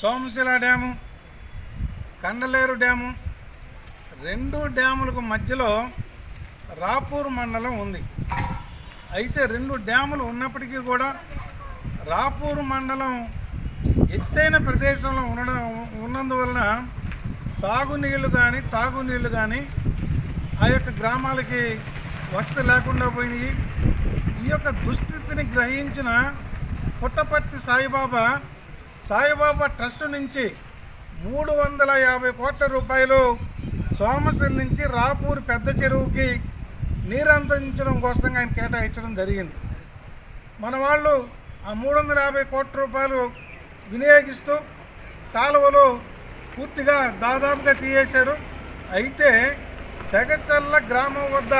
Somasila dam Kandaleru dam రెండు డ్యాములకు మధ్యలో రాపూర్ మండలం ఉంది. అయితే రెండు డ్యాములు ఉన్నప్పటికీ కూడా రాపూర్ మండలం ఎత్తైన ప్రదేశంలో ఉండడం ఉన్నందువలన సాగునీళ్ళు కానీ తాగునీళ్ళు కానీ ఆ యొక్క గ్రామాలకి వసతి లేకుండా పోయినాయి. ఈ యొక్క దుస్థితిని గ్రహించిన పుట్టపర్తి సాయిబాబా సాయిబాబా ట్రస్ట్ నుంచి మూడు వందల యాభై కోట్ల రూపాయలు సోమశిల నుంచి రాపూర్ పెద్ద చెరువుకి నీరు అందించడం కోసం ఆయన కేటాయించడం జరిగింది. మన వాళ్ళు ఆ మూడు వందల యాభై కోట్ల రూపాయలు వినియోగిస్తూ కాలువలు పూర్తిగా దాదాపుగా తీయేశారు. అయితే తెగచల్ల గ్రామం వద్ద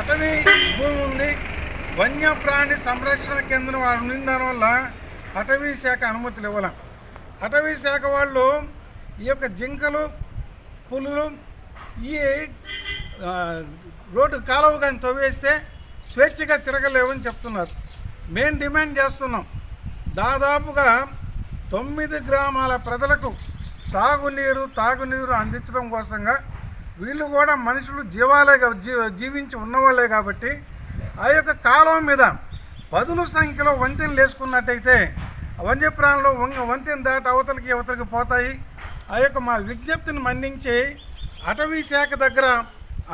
అటవీ భూమి ఉంది. వన్యప్రాణి సంరక్షణ కేంద్రం ఉన్న దానివల్ల అటవీ శాఖ అనుమతులు ఇవ్వలేం? అటవీ శాఖ వాళ్ళు ఈ యొక్క జింకలు పులులు ఈ రోడ్డు కాలువ కానీ తవ్వేస్తే స్వేచ్ఛగా తిరగలేవని చెప్తున్నారు. మేము డిమాండ్ చేస్తున్నాం. దాదాపుగా తొమ్మిది గ్రామాల ప్రజలకు సాగునీరు తాగునీరు అందించడం కోసంగా వీళ్ళు కూడా మనుషులు జీవాలే జీ జీవించి ఉన్నవాళ్ళే కాబట్టి ఆ యొక్క కాలం మీద పదుల సంఖ్యలో వంతెనలు వేసుకున్నట్టయితే వన్యప్రాణులు వంగ వంతెన దాటి అవతలకి అవతలకి పోతాయి. ఆ యొక్క మా విజ్ఞప్తిని మన్నించి అటవీ శాఖ దగ్గర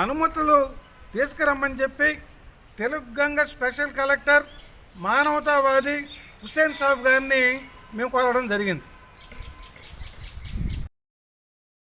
అనుమతులు తీసుకురమ్మని చెప్పి తెలుగు గంగ స్పెషల్ కలెక్టర్ మానవతావాది హుస్సేన్ సాబ్ గారిని మేము కోరడం జరిగింది.